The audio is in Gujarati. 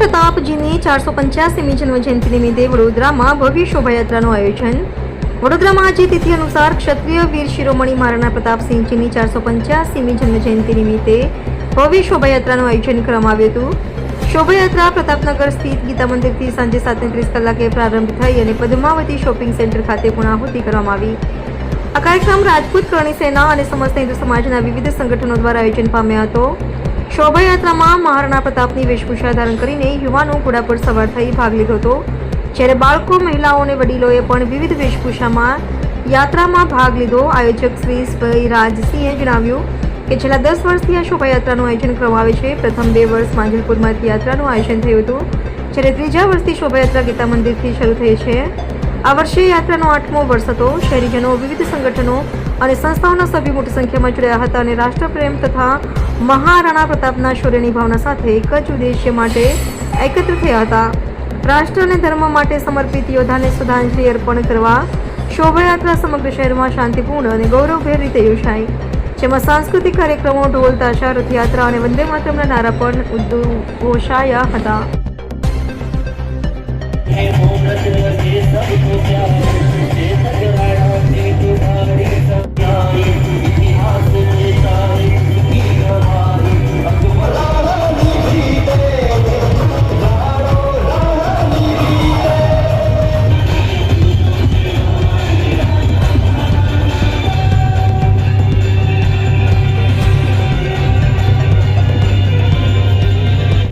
પ્રતાપજીની ચારસો પંચ્યાસીમી જન્મજયંતિ નિમિત્તે વડોદરામાં ભવ્ય શોભાયાત્રાનું આયોજન. વડોદરામાં આજે તિથિ અનુસાર ક્ષત્રિય વીર શિરોમણી મહારાણા પ્રતાપસિંહજીની ચારસો પંચ્યાસીમી જન્મજયંતિ નિમિત્તે ભવ્ય શોભાયાત્રાનું આયોજન કરવામાં આવ્યું હતું. શોભાયાત્રા પ્રતાપનગર સ્થિત ગીતા મંદિરથી સાંજે સાતને ત્રીસ કલાકે પ્રારંભ થઈ અને પદ્માવતી શોપિંગ સેન્ટર ખાતે પૂર્ણાહુતિ કરવામાં આવી. આ કાર્યક્રમ રાજપૂત કરણી સેના અને સમસ્ત હિન્દુ સમાજના વિવિધ સંગઠનો દ્વારા આયોજન પામ્યો હતો. શોભાયાત્રામાં મહારાણા પ્રતાપની વેશભૂષા ધારણ કરીને યુવાનો ઘોડા સવાર થઈ ભાગ લીધો હતો. જ્યારે બાળકો, મહિલાઓ અને વડીલોએ પણ વિવિધ વેશભૂષામાં યાત્રામાં ભાગ લીધો. આયોજક શ્રી ભાઈ રાજસિંહે જણાવ્યું કે છેલ્લા દસ વર્ષથી આ શોભાયાત્રાનું આયોજન કરવામાં આવે છે. પ્રથમ બે વર્ષ માંજલપુરમાંથી યાત્રાનું આયોજન થયું હતું, જ્યારે ત્રીજા વર્ષથી શોભાયાત્રા ગીતા મંદિરથી શરૂ થઈ છે. આ વર્ષે યાત્રાનો આઠમો વર્ષ હતો. શહેરીજનો, વિવિધ સંગઠનો અને સંસ્થાઓના સભ્યો મોટી સંખ્યામાં જોડાયા હતા અને રાષ્ટ્રપ્રેમ તથા મહારાણા પ્રતાપના શૌર્યની ભાવના સાથે એક ઉદ્દેશ્ય માટે એકત્ર થયા હતા. રાષ્ટ્ર અને ધર્મ માટે સમર્પિત યોદ્ધાને શ્રદ્ધાંજલિ અર્પણ કરવા શોભાયાત્રા સમગ્ર શહેરમાં શાંતિપૂર્ણ અને ગૌરવભેર રીતે યોજાઈ. જેમાં સાંસ્કૃતિક કાર્યક્રમો, ઢોલ, તાશા, રથયાત્રા અને વંદે માતરમના નારા પણ ઉદ્ઘોષાયા હતા.